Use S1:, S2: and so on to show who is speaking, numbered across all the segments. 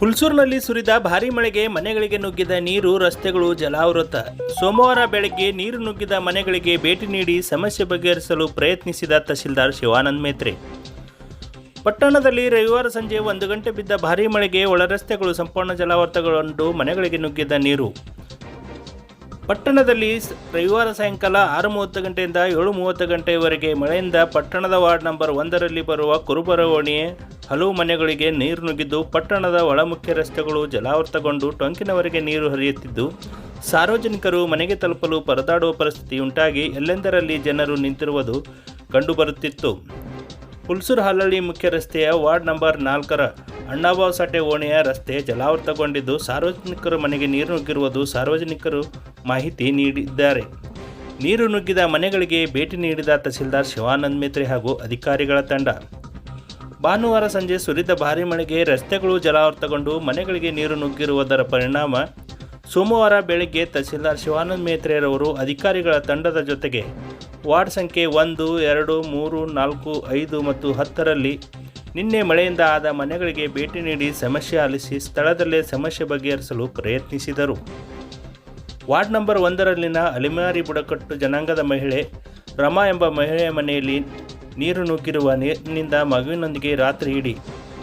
S1: ಹುಲ್ಸೂರಿನಲ್ಲಿ ಸುರಿದ ಭಾರೀ ಮಳೆಗೆ ಮನೆಗಳಿಗೆ ನುಗ್ಗಿದ ನೀರು, ರಸ್ತೆಗಳು ಜಲಾವೃತ. ಸೋಮವಾರ ಬೆಳಗ್ಗೆ ನೀರು ನುಗ್ಗಿದ ಮನೆಗಳಿಗೆ ಭೇಟಿ ನೀಡಿ ಸಮಸ್ಯೆ ಬಗೆಹರಿಸಲು ಪ್ರಯತ್ನಿಸಿದ ತಹಸೀಲ್ದಾರ್ ಶಿವಾನಂದ್ ಮೇತ್ರೆ. ಪಟ್ಟಣದಲ್ಲಿ ರವಿವಾರ ಸಂಜೆ ಒಂದು ಗಂಟೆ ಬಿದ್ದ ಭಾರೀ ಮಳೆಗೆ ಒಳರಸ್ತೆಗಳು ಸಂಪೂರ್ಣ ಜಲಾವೃತಗೊಂಡು ಮನೆಗಳಿಗೆ ನುಗ್ಗಿದ ನೀರು. ಪಟ್ಟಣದಲ್ಲಿ ರವಿವಾರ ಸಾಯಂಕಾಲ ಆರು ಮೂವತ್ತು ಗಂಟೆಯಿಂದ ಏಳು ಮೂವತ್ತು ಗಂಟೆಯವರೆಗೆ ಮಳೆಯಿಂದ ಪಟ್ಟಣದ ವಾರ್ಡ್ ನಂಬರ್ ಒಂದರಲ್ಲಿ ಬರುವ ಕುರುಬರ ಓಣಿ ಹಲವು ಮನೆಗಳಿಗೆ ನೀರು ನುಗ್ಗಿದ್ದು ಪಟ್ಟಣದ ಒಳಮುಖ್ಯ ರಸ್ತೆಗಳು ಜಲಾವೃತಗೊಂಡು ಟೊಂಕಿನವರೆಗೆ ನೀರು ಹರಿಯುತ್ತಿದ್ದು, ಸಾರ್ವಜನಿಕರು ಮನೆಗೆ ತಲುಪಲು ಪರದಾಡುವ ಪರಿಸ್ಥಿತಿ ಉಂಟಾಗಿ ಎಲ್ಲೆಂದರಲ್ಲಿ ಜನರು ನಿಂತಿರುವುದು ಕಂಡುಬರುತ್ತಿತ್ತು. ಹುಲ್ಸೂರು ಹಲ್ಲಳ್ಳಿ ಮುಖ್ಯ ರಸ್ತೆಯ ವಾರ್ಡ್ ನಂಬರ್ ನಾಲ್ಕರ ಅಣ್ಣಾಬಾವ್ ಸಾಟೆ ಓಣಿಯ ರಸ್ತೆ ಜಲಾವೃತಗೊಂಡಿದ್ದು ಸಾರ್ವಜನಿಕರ ಮನೆಗೆ ನೀರು ನುಗ್ಗಿರುವುದು ಸಾರ್ವಜನಿಕರು ಮಾಹಿತಿ ನೀಡಿದ್ದಾರೆ. ನೀರು ನುಗ್ಗಿದ ಮನೆಗಳಿಗೆ ಭೇಟಿ ನೀಡಿದ ತಹಸೀಲ್ದಾರ್ ಶಿವಾನಂದ್ ಮೇತ್ರೆ ಹಾಗೂ ಅಧಿಕಾರಿಗಳ ತಂಡ. ಭಾನುವಾರ ಸಂಜೆ ಸುರಿದ ಭಾರೀ ಮಳೆಗೆ ರಸ್ತೆಗಳು ಜಲಾವೃತಗೊಂಡು ಮನೆಗಳಿಗೆ ನೀರು ನುಗ್ಗಿರುವುದರ ಪರಿಣಾಮ ಸೋಮವಾರ ಬೆಳಗ್ಗೆ ತಹಸೀಲ್ದಾರ್ ಶಿವಾನಂದ್ ಮೇತ್ರೆಯರವರು ಅಧಿಕಾರಿಗಳ ತಂಡದ ಜೊತೆಗೆ ವಾರ್ಡ್ ಸಂಖ್ಯೆ ಒಂದು, ಎರಡು, ಮೂರು, ನಾಲ್ಕು, ಐದು ಮತ್ತು ಹತ್ತರಲ್ಲಿ ನಿನ್ನೆ ಮಳೆಯಿಂದ ಆದ ಮನೆಗಳಿಗೆ ಭೇಟಿ ನೀಡಿ ಸಮಸ್ಯೆ ಆಲಿಸಿ ಸ್ಥಳದಲ್ಲೇ ಸಮಸ್ಯೆ ಬಗೆಹರಿಸಲು ಪ್ರಯತ್ನಿಸಿದರು. ವಾರ್ಡ್ ನಂಬರ್ ಒಂದರಲ್ಲಿನ ಅಲಿಮಾರಿ ಬುಡಕಟ್ಟು ಜನಾಂಗದ ಮಹಿಳೆ ರಮಾ ಎಂಬ ಮಹಿಳೆಯ ಮನೆಯಲ್ಲಿ ನೀರು ನುಗ್ಗಿರುವ ನೀರಿನಿಂದ ಮಗುವಿನೊಂದಿಗೆ ರಾತ್ರಿ ಇಡೀ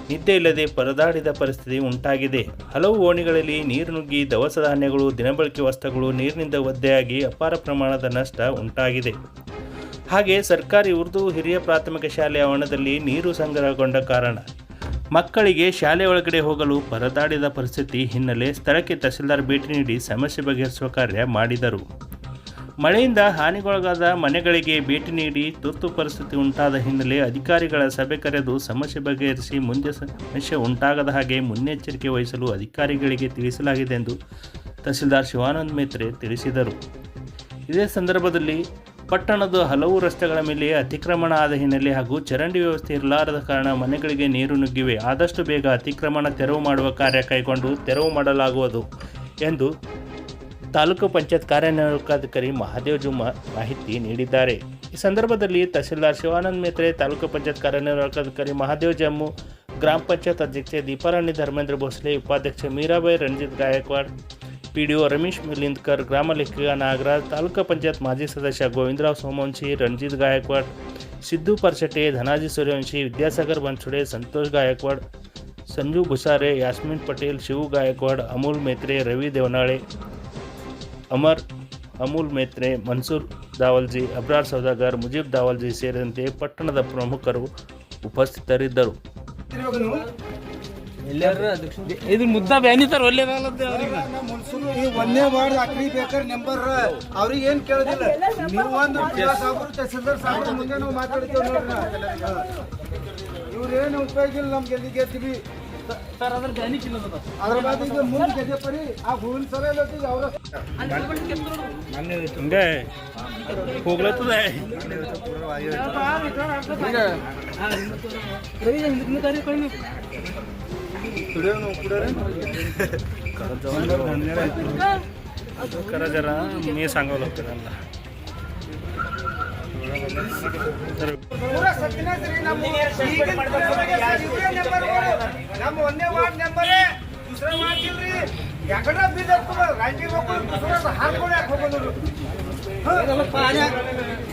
S1: ನಿದ್ದೆ ಇಲ್ಲದೆ ಪರದಾಡಿದ ಪರಿಸ್ಥಿತಿ ಉಂಟಾಗಿದೆ. ಹಲವು ಓಣಿಗಳಲ್ಲಿ ನೀರು ನುಗ್ಗಿ ದವಸ ಧಾನ್ಯಗಳು, ದಿನಬಳಕೆ ವಸ್ತುಗಳು ನೀರಿನಿಂದ ಒದ್ದೆಯಾಗಿ ಅಪಾರ ಪ್ರಮಾಣದ ನಷ್ಟ ಉಂಟಾಗಿದೆ. ಹಾಗೆ ಸರ್ಕಾರಿ ಉರ್ದು ಹಿರಿಯ ಪ್ರಾಥಮಿಕ ಶಾಲೆ ಆವರಣದಲ್ಲಿ ನೀರು ಸಂಗ್ರಹಗೊಂಡ ಕಾರಣ. ಮಕ್ಕಳಿಗೆ ಶಾಲೆ ಒಳಗಡೆ ಹೋಗಲು ಪರದಾಡಿದ ಪರಿಸ್ಥಿತಿ ಹಿನ್ನೆಲೆ ಸ್ಥಳಕ್ಕೆ ತಹಸೀಲ್ದಾರ್ ಭೇಟಿ ನೀಡಿ ಸಮಸ್ಯೆ ಬಗೆಹರಿಸುವ ಕಾರ್ಯ ಮಾಡಿದರು. ಮಳೆಯಿಂದ ಹಾನಿಗೊಳಗಾದ ಮನೆಗಳಿಗೆ ಭೇಟಿ ನೀಡಿ ತುರ್ತು ಪರಿಸ್ಥಿತಿ ಉಂಟಾದ ಹಿನ್ನೆಲೆ ಅಧಿಕಾರಿಗಳ ಸಭೆ ಕರೆದು ಸಮಸ್ಯೆ ಬಗೆಹರಿಸಿ ಮುಂದೆ ಸಮಸ್ಯೆ ಉಂಟಾಗದ ಹಾಗೆ ಮುನ್ನೆಚ್ಚರಿಕೆ ವಹಿಸಲು ಅಧಿಕಾರಿಗಳಿಗೆ ತಿಳಿಸಲಾಗಿದೆ ಎಂದು ತಹಸೀಲ್ದಾರ್ ಶಿವಾನಂದ್ ಮೇತ್ರೆ ತಿಳಿಸಿದರು. ಇದೇ ಸಂದರ್ಭದಲ್ಲಿ ಪಟ್ಟಣದ ಹಲವು ರಸ್ತೆಗಳ ಮೇಲೆ ಅತಿಕ್ರಮಣ ಆದ ಹಿನ್ನೆಲೆ ಹಾಗೂ ಚರಂಡಿ ವ್ಯವಸ್ಥೆ ಇರಲಾರದ ಕಾರಣ ಮನೆಗಳಿಗೆ ನೀರು ನುಗ್ಗಿವೆ. ಆದಷ್ಟು ಬೇಗ ಅತಿಕ್ರಮಣ ತೆರವು ಮಾಡುವ ಕಾರ್ಯ ಕೈಗೊಂಡು ತೆರವು ಮಾಡಲಾಗುವುದು ಎಂದು ತಾಲೂಕು ಪಂಚಾಯತ್ ಕಾರ್ಯನಿರ್ವಾಹಕಾಧಿಕಾರಿ ಮಹಾದೇವ್ ಜುಮ್ಮ ಮಾಹಿತಿ ನೀಡಿದ್ದಾರೆ. ಈ ಸಂದರ್ಭದಲ್ಲಿ ತಹಸೀಲ್ದಾರ್ ಶಿವಾನಂದ್ ಮೇತ್ರೆ, ತಾಲೂಕು ಪಂಚಾಯತ್ ಕಾರ್ಯನಿರ್ವಾಹಕಾಧಿಕಾರಿ ಮಹಾದೇವ್ ಜಮ್ಮು, ಗ್ರಾಮ ಪಂಚಾಯತ್ ಅಧ್ಯಕ್ಷೆ ದೀಪಾರಾಣಿ ಧರ್ಮೇಂದ್ರ ಭೋಸ್ಲೆ, ಉಪಾಧ್ಯಕ್ಷ Mirabai Ranjit Gaikwad P D O Ramesh Milindkar ಗ್ರಾಮ ಲೆಕ್ಕಿಗ ನಾಗರಾಜ್ ತಾಲೂಕು ಪಂಚಾಯತ್ ಮಾಜಿ ಸದಸ್ಯ ಗೋವಿಂದರಾವ್ ಸೋಮವಂಶಿ ರಂಜಿತ್ ಗಾಯಕ್ವಾಡ್ ಸಿದ್ದು ಪರ್ಶೆಟ್ಟೆ ಧನಾಜಿ ಸೂರ್ಯವಂಶಿ ವಿದ್ಯಾಸಾಗರ್ ಬನ್ಸುಡೆ ಸಂತೋಷ್ ಗಾಯಕ್ವಾಡ್ ಸಂಜು ಬುಸಾರೆ ಯಾಸ್ಮಿನ್ ಪಟೇಲ್ ಶಿವು ಗಾಯಕ್ವಾಡ್ ಅಮೂಲ್ ಮೇತ್ರೆ ರವಿ ದೇವನಾಳೆ ಅಮರ್ ಅಮೂಲ್ ಮೇತ್ರೆ ಮನ್ಸೂರ್ ದಾವಲ್ಜಿ ಅಬ್ರಾರ್ ಸೌದಾಗರ್ ಮುಜೀಬ್ ದಾವಲ್ಜಿ ಸೇರಿದಂತೆ ಪಟ್ಟಣದ ಪ್ರಮುಖರು ಉಪಸ್ಥಿತರಿದ್ದರು
S2: ಇದು ಮುದ್ದ ಬ್ಯಾನಿತಾರ ಒಳ್ಳೇದಲ್ಲಂತೆ ಅವ್ರಿಗೆ
S3: ಈ ಒಂದೇ ವಾರ್ಡ್ ಅಕ್ರಿ ಬೇಕಾದ್ರೆ ನಂಬರ್ ಅವ್ರಿಗೆ ಏನ್ ಕೇಳೋದಿಲ್ಲ ನೀವು ಒಂದು ತಹಸೀಲ್ದಾರ್ ಮುಂದೆ ನಾವು ಮಾತಾಡ್ತೀವಿ ನೋಡ್ರಿ ಇವ್ರು ಏನು ಉಪಯೋಗ ಇಲ್ಲ ನಮ್ಗೆ ಎಲ್ಲಿ ಗೆದ್ದಿವಿ
S2: ಸರ್ ಅದ್ರ ಬ್ಯಾನಿ ಚಿನ್ನದ
S3: ಅದ್ರ ಬಾದ್ ಈಗ ಮುಂದೆ ಗೆದ್ದೆ ಪರಿ ಆ ಹೂವಿನ ಸರ ಇಲ್ಲತ್ತೀಗ ಅವ್ರ
S1: ಹಂಗೆ ಹೋಗ್ಲತ್ತದ
S2: ರವಿ ಹಿಂದಿನ ಕಾರ್ಯ ಕಡಿಮೆ
S1: खरं जरा मी सांगावं लागतं त्यांना
S3: ಪೂರ ಸತ್ತಿನ ಸರಿ ನಮ್ಮ ಈಗಿನ ಇವ್ರೇ ನಂಬರ್ಗಳು. ನಮ್ಮ ಒಂದೇ ವಾರ್ಡ್ ನಂಬರ್ ದುಸರಾ ವಾರ್ಡ್ ಇಲ್ರಿ ಯಾಕಡೆ ಬಿದ್ದ ರಾಜಕೀಯ ಮಕ್ಕಳು ದುಸರಾ ಹಾರ್ಕೊಂಡು ಯಾಕೆ ಹೋಗೋದು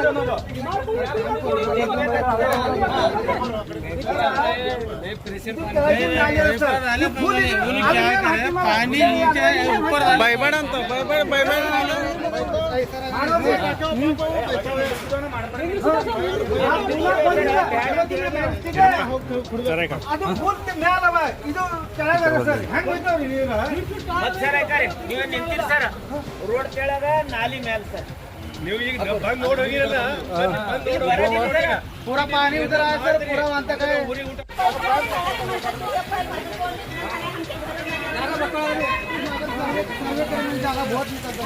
S3: ಯಾರಿಂದ ಮುಗಿಸಿ ಬರೋ ಸರ್ ಯಾವ ನಾವು ನಾವು ನಾವು ಸಾಮಾನ್ಯವಾಗಿ ಬೇಕು ಅನ್ನೋದು ಹಾ? ಹಾ? ಹೇಳ್ತೀನಿ ಮಾತ್ರ ನಮ್ಮ ಅನುಭವ ದೇಶಕ್ಕೆ ಒಂದು ಹನಿ ನೀರು ಇರ್ತೀವಿ ನಮ್ಮನೆಲ್ಲ ಆಗ್ತದೆ ನೋಡ ಮತ್ತೆ ಇದು ಅವೇ ಛಾತ್ರ ಮಾಡಕ್ ಮಾಡಿರಿ ಪೂರ ಛಾತ್ರ ನೀರು
S2: पाणी बैबड ಅಂತ बैबड बैबड
S3: ಅದು ಪೂರ್ತಿ ಮ್ಯಾಲವ ಇದು ಕೆಳಗದ ಸರ್ ಹೆಂಗ್ ಹೋಯ್ತಾವ್ರಿ ನೀರು
S4: ನೀವು ನಿಂತಿರಿ ಸರ್ ರೋಡ್ ಕೆಳಗ ನಾಲಿ ಮ್ಯಾಲ ಸರ್
S2: ನೀವು ಈಗ ನೋಡಿ ಹೋಗಿರಲ್ಲ
S3: ಪಾನಿ ಉದರ ಸರ್ ಅಂತ ಕೈ
S4: ಊಟ.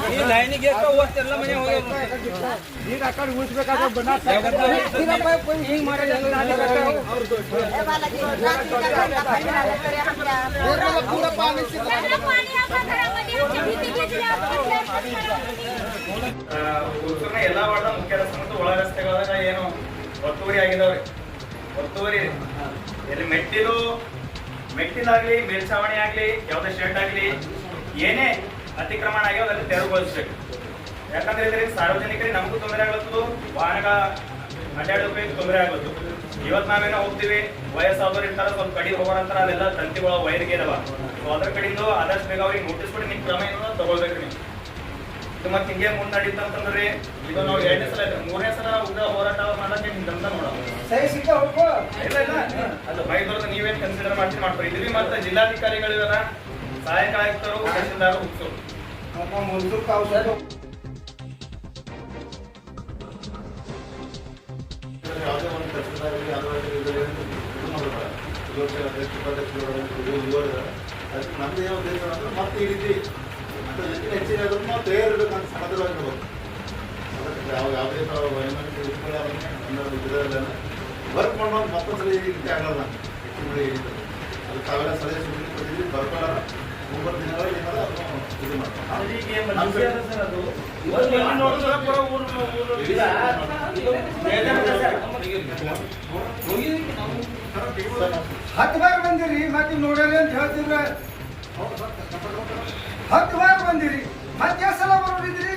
S4: ಈ ಲೈನಿಗೆ ಎಷ್ಟು ಹೋಗ್ತ ಎಲ್ಲ ಮನೆ ಹೋಗ್ಯಾವ
S3: ಈಗ ಆ ಕಡೆ ಉಳಿಸ್ಬೇಕಾದ್ರೆ ಬಣ್ಣ ಹಿಂಗ್ ಮಾಡಿ
S2: ಹುಡುಗರನ್ನ ಎಲ್ಲಾ ವಾರ್ಡ ಮುಖ್ಯ ರಸ್ತೆ ಒಳ ರಸ್ತೆಗಳಾಗ ಏನು ಒತ್ತುವರಿ ಆಗಿದಾವೆ. ಒತ್ತುವರಿ ಎಲ್ಲಿ ಮೆಟ್ಟಿಲು ಮೆಟ್ಟಿಲಾಗ್ಲಿ ಮೇಲ್ಛಾವಣಿ ಆಗ್ಲಿ ಯಾವ್ದೇ ಶೆಡ್ ಆಗ್ಲಿ ಏನೇ ಅತಿಕ್ರಮಣ ಆಗ್ಯಾವ ಅದನ್ನು ತೆರವುಗೊಳಿಸ್ಬೇಕು. ಯಾಕಂದ್ರೆ ಇದರಿಂದ ಸಾರ್ವಜನಿಕರಿಗೆ ನಮಗೂ ತೊಂದರೆ ಆಗುತ್ತೋ ವಾಹನಗಳ ಅಡ್ಡಾಡೋಕೆ ತೊಂದರೆ ಆಗುತ್ತೆ. ಇವತ್ತು ನಾವೇನೋ ಹೋಗ್ತೀವಿ ವಯಸ್ಸಾದವ್ರು ಇರ್ತಾರ ಸ್ವಲ್ಪ ಕಡಿ ಹೋಗೋರಂತಾರ ಅಲ್ಲೆಲ್ಲ ತಂತಿಗಳ ವೈರ್ಗೆ ಇದಾವ. ಸೊ ಅದ್ರ ಕಡೆಯಿಂದ ಆದಷ್ಟು ಬೇಗ ಅವ್ರಿಗೆ ನೋಟಿಸ್ ಕೊಡಿ ನಿಮ್ ಕ್ರಮ ಏನೋ ತಗೊಳ್ಬೇಕು ನೀವು. ಇದು ಮತ್ತೆ ಹಿಂಗೆ ಮುಂದೆ ನಡೀತು ಅಂತಂದ್ರೆ ಇದು ನಾವು ಎರಡನೇ ಸಲ. ಮೂರನೇ ಸಲ ಉಗ್ರ ಹೋರಾಟ ಮಾಡಕ್ಕೆ ನಿಮ್ದಂತ ನೋಡೋದು
S3: ಸಹಿ ಸಿಕ್ಕ ಹೋಗ್ಕೋ.
S2: ಇಲ್ಲ ಇಲ್ಲ. ಅದು ಬೈದವ್ರದ್ದು ನೀವೇನ್ ಕನ್ಸಿಡರ್ ಮಾಡ್ತೀರಿ ಮಾಡ್ತೀರಿ ಇದು ಮತ್ತೆ ಜಿಲ್ಲಾಧಿಕಾರಿಗಳಿವೆಲ್ಲ ಇದಾರ. ಸಹಾಯಕ ಆಯುಕ್ತರು ತಹಸೀಲ್ದಾರ್
S3: ನಮ್ಮ ಮುಂದಕ್ಕೆ ಔಷಧ
S5: ಯಾವುದೇ ಒಂದು ಯಾವುದೇ ಇದು ಮಾಡ್ತಾರೆ ಅಧ್ಯಕ್ಷ ಉಪಾಧ್ಯಕ್ಷರು ಅದಕ್ಕೆ ನಮ್ದು ಏನು ಉದ್ದೇಶ ಅಂದ್ರೆ ಮತ್ತೆ ಈ ರೀತಿ ಹೆಚ್ಚಿನ ನಾವು ತಯಾರಿರ್ಬೇಕಂತ ಸಮಗ್ರವಾಗಿರ್ಬೇಕು ಅದಕ್ಕೆ ಯಾವ ಯಾವುದೇ ಇದರಲ್ಲ ವರ್ಕ್ ಮಾಡೋದು ಮತ್ತೊಂದು ಈ ರೀತಿ ಆಗಲ್ಲ. ಹೆಚ್ಚಿನ ರೀತಿ. ಅದು ತಾವೆಲ್ಲ ಸಲಹೆ ಸೂಚನೆ ಕೊಟ್ಟಿದ್ದೀವಿ ಬರ್ಕೊಳ್ಳೋಣ.
S3: ಹತ್ತು ಬಾರ್ ಬಂದಿರಿ ಮತ್ತೆ ನೋಡಲ್ಲ ಅಂತ ಹೇಳ್ತಿದ್ರ. ಹತ್ತು ಬಾರ್ ಬಂದಿರಿ ಮತ್ತೆ ಸಲ ಬರೋದಿದ್ರಿ?